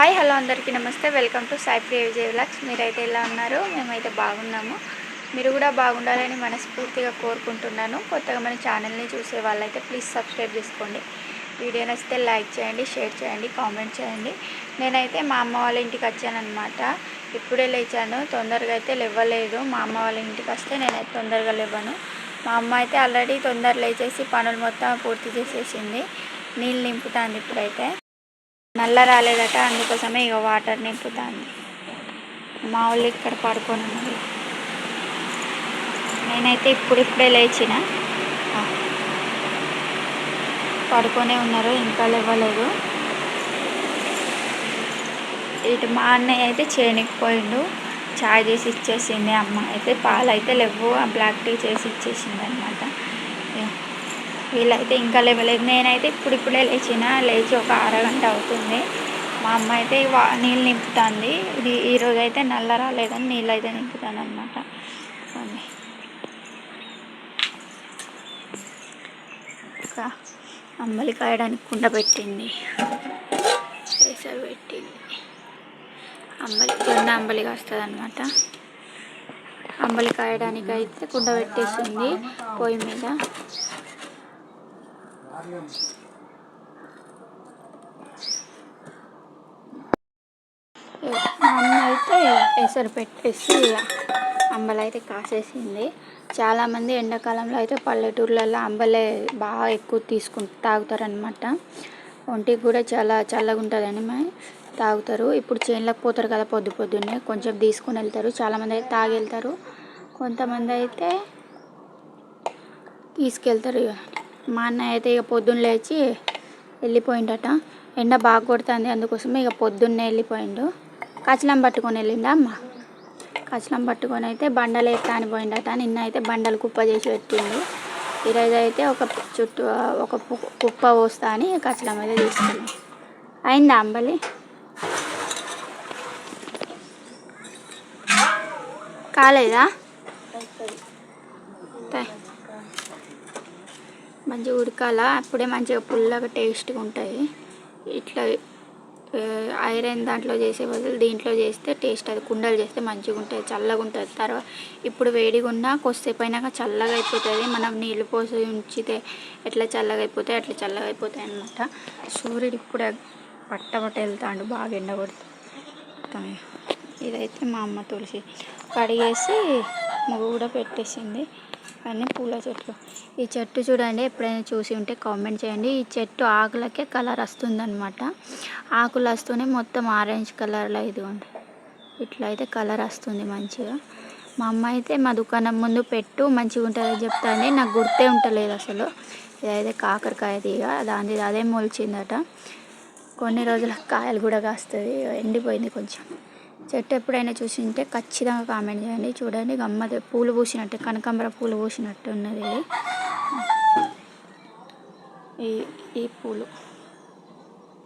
Hi hello అందరికీ నమస్తే. Welcome to Sai Priya Vijay vlogs మీరైతే ఎలా ఉన్నారు? మేమైతే బాగున్నాము. మీరు కూడా బాగుండాలని మనస్ఫూర్తిగా కోరుకుంటున్నాను. కొత్తగా మన ఛానల్ని చూసే వాళ్ళైతే ప్లీజ్ సబ్స్క్రైబ్ చేసుకోండి. వీడియో నచ్చితే లైక్ చేయండి షేర్ చేయండి కామెంట్ చేయండి. నేనైతే మా అమ్మ వాళ్ళ ఇంటికి వచ్చానమాట ఇప్పుడే లేచాను. తొందరగా అయితే లేవలేదు. మా అమ్మ వాళ్ళ ఇంటికి వస్తే నేనైతే తొందరగా లేవను. మా అమ్మ అయితే ఆల్రెడీ తొందర లేచేసి పనులు మొత్తం పూర్తి చేసేసింది. నీళ్ళు నింపుతాను ఇప్పుడైతే. నల్ల రాలేదట అందుకోసమే ఇక వాటర్ నింపుతాంది. మా వాళ్ళు ఇక్కడ పడుకొని ఉన్నారు. నేనైతే ఇప్పుడిప్పుడే లేచిన. పడుకొనే ఉన్నారు ఇంకా లేవలేదు. ఇటు మా అన్నయ్య అయితే చేయనికి పోయిండు. చాయ్ చేసి ఇచ్చేసింది అమ్మ అయితే పాలు అయితే లేవు ఆ బ్లాక్ టీ చేసి ఇచ్చేసింది అనమాట వీళ్ళైతే ఇంకా లేవలేదు. నేనైతే ఇప్పుడు ఇప్పుడే లేచిన లేచి ఒక అరగంట అవుతుంది. మా అమ్మ అయితే వా నీళ్ళు నింపుతుంది. ఇది ఈరోజు అయితే నల్ల రాలేదని నీళ్ళు అయితే నింపుతాను అనమాట అంబలి కాయడానికి కుండ పెట్టింది. పెట్టింది. అంబలి కుండ అంబలి వస్తుంది అనమాట అంబలి కాయడానికి అయితే కుండ పెట్టేసింది పొయ్యి మీద. అమ్మ అయితే ఎసరు పెట్టేసి అంబలి అయితే కాసేసింది. చాలామంది ఎండాకాలంలో అయితే పల్లెటూర్లలో అంబలే బాగా ఎక్కువ తీసుకుంటూ తాగుతారనమాట ఒంటికి కూడా చాలా చల్లగా ఉంటుందని మా తాగుతారు. ఇప్పుడు చేనులకు పోతారు కదా పొద్దు పొద్దున్నే కొంచెం తీసుకొని వెళ్తారు. చాలామంది అయితే తాగి వెళ్తారు కొంతమంది అయితే తీసుకెళ్తారు ఇక మా అన్నయ్య అయితే ఇక పొద్దున్న లేచి వెళ్ళిపోయిండట. ఎండ బాగా కొడుతుంది అందుకోసమే ఇక పొద్దున్నే వెళ్ళిపోయిండు. కచలం పట్టుకొని వెళ్ళిండా అమ్మ? కచలం పట్టుకొని అయితే బండలు ఎత్తా అని పోయిండట. నిన్న అయితే బండలు కుప్ప చేసి పెట్టిండు. ఈరోజు అయితే ఒక చుట్టూ ఒక కుప్ప పోస్తా అని కచలం అయితే తీసుకెళ్ళి అయిందా అంబలి? కాలేదా? మంచిగా ఉడకాల? అప్పుడే మంచిగా పుల్లగా టేస్ట్గా ఉంటాయి. ఇట్లా ఐరన్ దాంట్లో చేసే బదులు దీంట్లో చేస్తే టేస్ట్ అది కుండలు చేస్తే మంచిగా ఉంటుంది చల్లగా ఉంటుంది తర్వాత ఇప్పుడు వేడిగా ఉన్నా కొద్దిసేపు అయినాక చల్లగా అయిపోతుంది. మనం నీళ్ళు పోసి ఉంచితే ఎట్లా చల్లగా అయిపోతాయి అట్లా చల్లగా అయిపోతాయి అనమాట సూర్యుడు ఇప్పుడే పట్టబట్ట వెళ్తాడు బాగా ఎండ కొడుతుంది ఇదైతే మా అమ్మ తులసి కడిగేసి ముగ్గు కూడా పెట్టేసింది. అన్నీ పూల చెట్లు. ఈ చెట్టు చూడండి ఎప్పుడైనా చూసి ఉంటే కామెంట్ చేయండి. ఈ చెట్టు ఆకులకే కలర్ వస్తుందన్నమాట. ఆకులు వస్తూనే మొత్తం ఆరెంజ్ కలర్లో ఇదిగోండి ఇట్లా అయితే కలర్ వస్తుంది మంచిగా. మా అమ్మ అయితే మా దుకాణం ముందు పెట్టు మంచిగా ఉంటుందని చెప్తాను నాకు గుర్తే ఉంటలేదు అసలు. ఇదైతే కాకరకాయ తీగ దాని అదే మొలిచిందట. కొన్ని రోజుల కాయలు కూడా కాస్తుంది. ఎండిపోయింది కొంచెం. చెట్టు ఎప్పుడైనా చూసి ఉంటే ఖచ్చితంగా కామెంట్ చేయండి. చూడండి గమ్మది పూలు పూసినట్టు కనకాంబర పూలు పూసినట్టు ఉన్నది ఈ ఈ పూలు.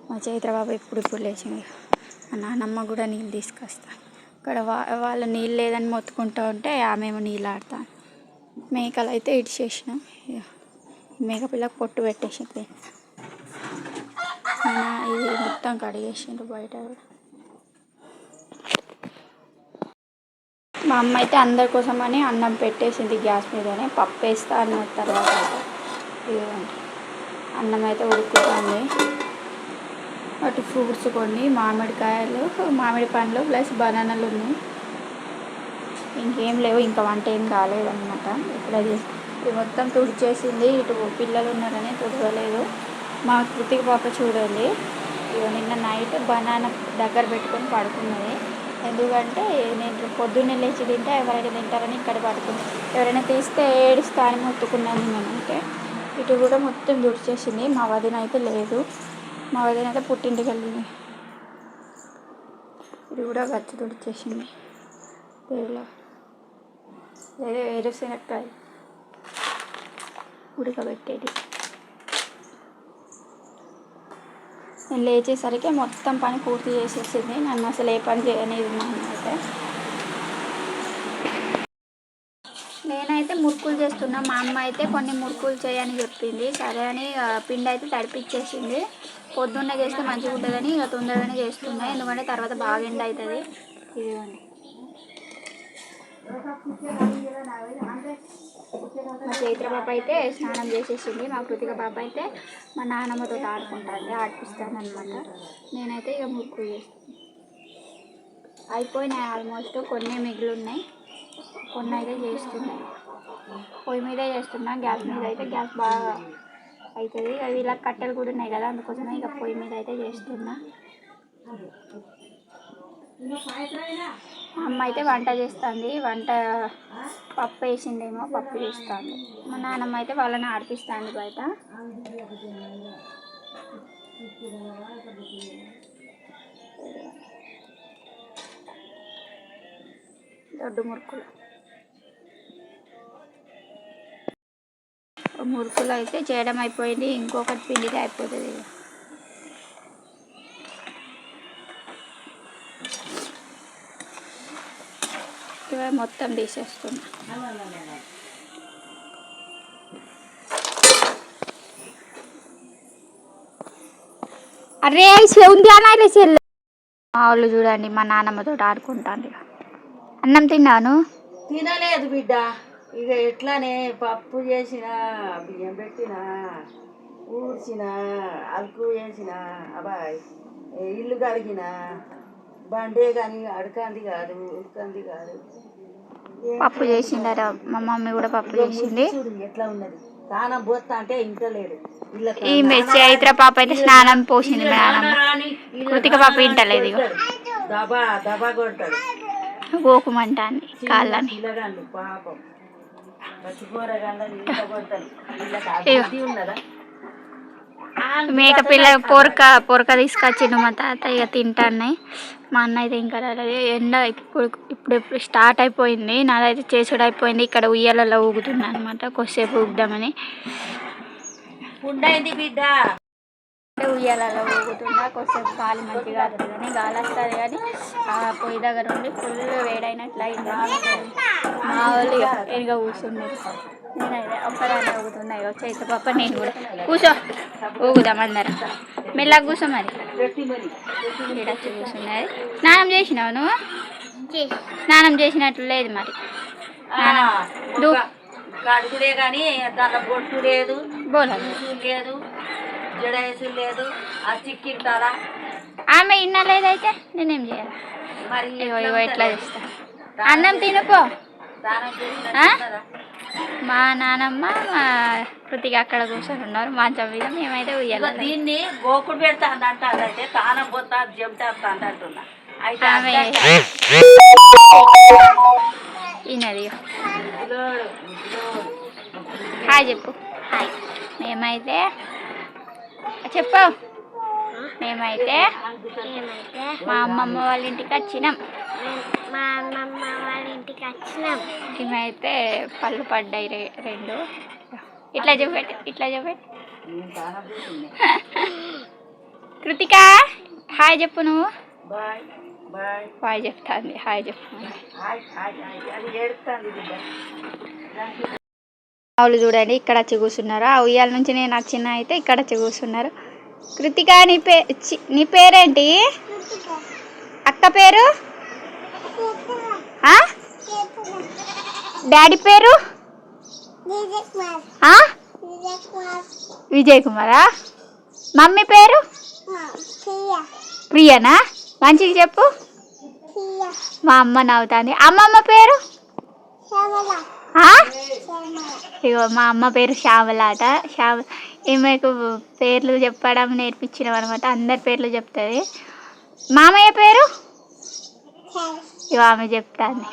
మా చైత్రబాబు ఇప్పుడు ఇప్పుడు లేచింది. మా నాన్నమ్మ కూడా నీళ్ళు తీసుకొస్తా. ఇక్కడ వా వాళ్ళు నీళ్ళు లేదని మొత్తుకుంటూ ఉంటే ఆమెమో నీళ్ళు ఆడతా. మేకలు అయితే ఇడిచేసిన ఇక మేకపిల్లకు పొట్టు పెట్టేసింది. ఇది మొత్తం కడిగేసిండు బయట కూడా. మా అమ్మ అయితే అందరి కోసం అని అన్నం పెట్టేసింది గ్యాస్ మీదనే పప్పు వేస్తా అన్న తర్వాత అన్నం అయితే ఉడుకుతుంది. అటు ఫ్రూట్స్ కొన్ని మామిడికాయలు మామిడి పండ్లు ప్లస్ బనానాలు ఉన్నాయి. ఇంకేం లేవు ఇంకా వంట ఏం కాలేదన్నమాట. ఇప్పుడు అది ఇది మొత్తం తుడిచేసింది. ఇటు పిల్లలు ఉన్నారని తుడవలేదు. మా కృతిక పాప చూడండి. ఇగో నిన్న నైట్ బనానా దగ్గర పెట్టుకొని పడుకున్నది. ఎందుకంటే నేను పొద్దున్నే లేచి తింటే ఎవరైనా తింటారని ఇక్కడ పడుతుంది ఎవరైనా తీస్తే ఏడుస్తా అని మొత్తుకున్నాను నేనంటే ఇటు కూడా మొత్తం దుడిచేసింది మా వదిన అయితే లేదు. మా వదిన అయితే పుట్టింటికి వెళ్ళింది. ఇది కూడా గచ్చి తుడిచేసింది. దేవులో వేరే వేరుశనక్కాయ ఉడకబెట్టేది. నేను లేచేసరికి మొత్తం పని పూర్తి చేసేసింది. నన్ను అసలు ఏ పని చేయనేది మా అయితే. నేనైతే మురుకులు చేస్తున్నా. మా అమ్మ అయితే కొన్ని మురుకులు చేయని చెప్పింది. సరే అని పిండి అయితే తడిపిచ్చేసింది. పొద్దున్నే చేస్తే మంచిగా ఉంటుందని ఇక తొందరగానే చేస్తున్నా. ఎందుకంటే తర్వాత బాగా ఎండ అవుతుంది ఇదిగోండి. మా చైత్ర పాప అయితే స్నానం చేసేసింది మా కృతిక పాప అయితే మా నాన్నమ్మతో ఆడుకుంటుంది ఆడిపిస్తాను అనమాట నేనైతే ఇక ముక్కు చేస్తాను అయిపోయినాయి ఆల్మోస్ట్ కొన్ని మిగిలి ఉన్నాయి కొన్ని అయితే చేస్తున్నాయి. పొయ్యి మీదే చేస్తున్నా గ్యాస్ మీద అయితే గ్యాస్ బాగా అవుతుంది అవి ఇలా కట్టెలు కూడా ఉన్నాయి కదా అందుకోసమే ఇక పొయ్యి మీద అయితే చేస్తున్నా. మా అమ్మ అయితే వంట చేస్తుంది. వంట పప్పు వేసిందేమో పప్పు చేస్తుంది మా నాన్నమ్మ అయితే వాళ్ళని ఆడిపిస్తుంది బయట. దొడ్డు మురుకులు. మురుకులు అయితే చేయడం అయిపోయింది ఇంకొకటి పిండిది అయిపోతుంది. ఇవి మొత్తం తీసేస్తున్నా. అరే ఉంది అనాలి చెల్లి మా వాళ్ళు చూడండి మా నాన్నమ్మతో ఆడుకుంటాను ఇక. అన్నం తిన్నాను. తినలేదు బిడ్డ. ఇక ఎట్లానే పప్పు చేసిన బియ్యం పెట్టిన ఊడ్చిన అలుకు వేసిన అబ్బాయి ఇల్లు కడిగిన బండే కానీ అడకంది కాదు ఉడకంది కాదు. పప్పు చేసిందట మా మమ్మీ కూడా పప్పు చేసింది. ఈ చైత్ర పాప అయితే స్నానం పోసింది మా నాన్నమ్మ కృతిక పాప ఇంటలేదు గోకుమంటాన్ని కాళ్ళని. పిల్లగాళ్ళు పాపం. మేక పిల్ల పొరక పొరక తీసుకొచ్చిండు మా తాత ఇక తింటాన్నాయి మా అన్న అయితే ఇంకా రాలేదు ఎండ ఇప్పుడు ఇప్పుడు ఇప్పుడు స్టార్ట్ అయిపోయింది. నాదైతే చేసుడు అయిపోయింది ఇక్కడ ఉయ్యాలలో ఊగుతున్నా అనమాట కొద్దిసేపు ఊగుదామని. బిడ్డ? అంటే ఉయ్యాలలో ఊగుతున్నా కొద్దిసేపు గాలి మంచిగా వస్తుందని గాలి వస్తుంది కానీ ఆ పొయ్యి దగ్గర ఉండి ఫుల్ వేడైనట్లు అయింది. మా వాళ్ళు ఎరుగా కూర్చున్నారు నేనైతే ఒక్కదాన్ని ఊగుతున్నా ఇక చేతి పాప నేను కూడా. కూర్చో ఊగుదాం అందరం. మెల్లగా కూర్చో మరి. వచ్చి కూర్చున్నది స్నానం చేసినావు నువ్వు? స్నానం చేసినట్లు లేదు మరి. కడుగుడే కానీ దాని బొట్టు లేదు లేదు. జడేసు లేదు ఆ చిక్కింటారా? ఆమె ఇన్న లేదైతే నేనేం చేయాలి? మరి ఇగో ఇగో? చేస్తా. అన్నం? ఉన్నదా? మా నానమ్మ మా కృతిక అక్కడ కూర్చొని ఉన్నారు. మంచం మీద మేమైతే ఉయ్యాలి దీన్ని గోకుడు పెడతా అంటారంటే తానం పోతా అంటున్నా. అయితే ఆమె ఈయనది. హాయ్ చెప్పు. హాయ్. మేమైతే చెప్పు. మేమైతే మా అమ్మమ్మ వాళ్ళ ఇంటికి వచ్చినాం. మా అమ్మమ్మ వాళ్ళ ఇంటికి వచ్చినాం. మేమైతే పళ్ళు పడ్డాయి రె రెండు. ఇట్లా చూపెట్టి ఇట్లా చూపెట్టి. కృతిక హాయ్ చెప్పు నువ్వు. బాయ్ బాయ్ హాయ్ చెప్తాంది హాయ్ చెప్పు వాళ్ళు చూడండి ఇక్కడ వచ్చి కూర్చున్నారు. ఆ ఉయ్యాల నుంచి నేను వచ్చిన అయితే ఇక్కడ వచ్చి కూర్చున్నారు. కృతిక నీ పే నీ పేరేంటి? అక్క పేరు? డాడీ పేరు? విజయ్ కుమారా? మమ్మీ పేరు? ప్రియనా? మంచిగా చెప్పు. మా అమ్మ నవ్వుతుంది. అమ్మమ్మ పేరు? ఇగో మా అమ్మ పేరు శ్యామలాట. శ్యామ ఈమెకు పేర్లు చెప్పడం నేర్పించినాం అనమాట. అందరి పేర్లు చెప్తుంది. మామయ్య పేరు? ఇగో ఆమె చెప్తాంది.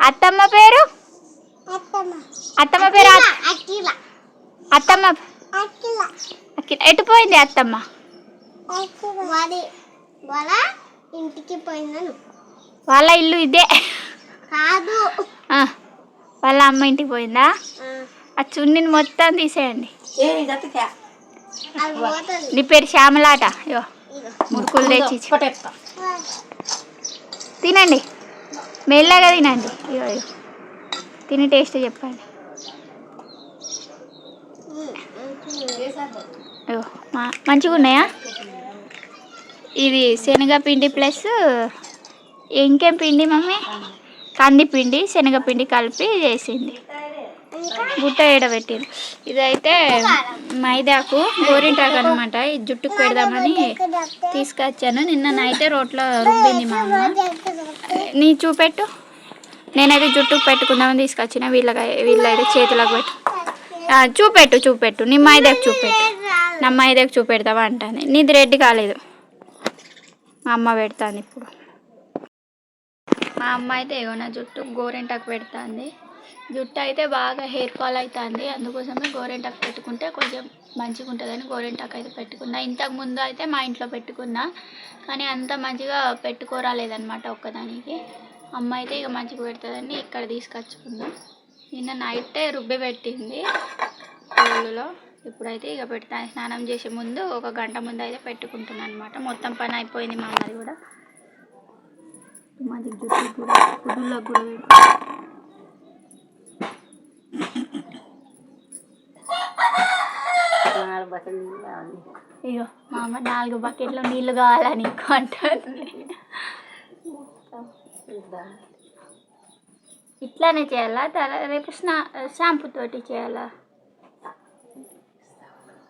అత్తమ్మ పేరు? అత్తమ్మ పేరు అత్- అత్తమ్మ ఎటు పోయింది అత్తమ్మ? వాళ్ళ ఇంటికి పోయినాను వాళ్ళ ఇల్లు ఇదే. కాదు. వాళ్ళ అమ్మ ఇంటికి పోయిందా? ఆ, చున్నీని మొత్తం తీసేయండి. నీ పేరు శ్యామలాట. ఇగో. మురుకులు తెచ్చి తినండి. మెల్లగా తినండి. ఇగో తిని టేస్ట్ చెప్పండి. అయ్యో, మా- మంచిగా ఉన్నాయా ఇది శనగపిండి ప్లస్ ఇంకేం పిండి మమ్మీ? కందిపిండి శనగపిండి కలిపి చేసింది. గుట్ట ఏడబెట్టింది ఇదైతే మైదాకు గోరింటాకు అనమాట జుట్టుకు పెడదామని తీసుకొచ్చాను. నిన్న నైతే రోట్లో రుబ్బింది మా అమ్మ. నీ చూపెట్టు. నేనైతే జుట్టుకు పెట్టుకుందామని తీసుకొచ్చిన. వీళ్ళకి వీళ్ళైతే చేతులకు పెట్టు. చూపెట్టు చూపెట్టు. నీ మైదాకు చూపెట్టు. నా మైదాకు చూపెడతావా అంటాను నీది రెడ్డి కాలేదు. మా అమ్మ పెడతాను ఇప్పుడు. మా అమ్మ అయితే ఏమో నా జుట్టు గోరెంటాకు పెడుతుంది. జుట్టు అయితే బాగా హెయిర్ ఫాల్ అవుతుంది అందుకోసమే గోరెంటాకు పెట్టుకుంటే కొంచెం మంచిగా ఉంటుందని గోరెంటాకు అయితే పెట్టుకున్నా. ఇంతకు ముందు అయితే మా ఇంట్లో పెట్టుకున్నా కానీ అంత మంచిగా పెట్టుకోరాలేదన్నమాట ఒక్కదానికి. అమ్మ అయితే ఇక మంచిగా పెడుతుందని ఇక్కడ తీసుకొచ్చుకున్నా. నిన్న నైటే రుబ్బి పెట్టింది కోళ్ళులో ఇప్పుడైతే ఇక పెడతాను స్నానం చేసే ముందు ఒక గంట ముందు అయితే పెట్టుకుంటున్నాను అనమాట మొత్తం పని అయిపోయింది మా అమ్మది కూడా. మాది జుట్టు కూడా కూడా మా అమ్మ నాలుగు బకెట్లో నీళ్ళు కావాలని అంటుంది. ఇట్లానే చేయాలా? తర రేపు స్నా షాంపూ తోటి చేయాలా?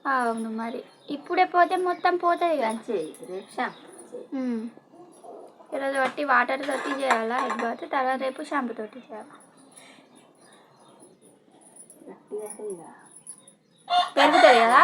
అవును మరి. ఇప్పుడే పోతే మొత్తం పోతుంది కదా. రేపు షాంపూ. ఈరోజు బట్టి వాటర్ తోటి చేయాలా హెడ్ బాత్ తర్వాత రేపు షాంపూ తోటి చేయాలా. పెరుగుతుంది కదా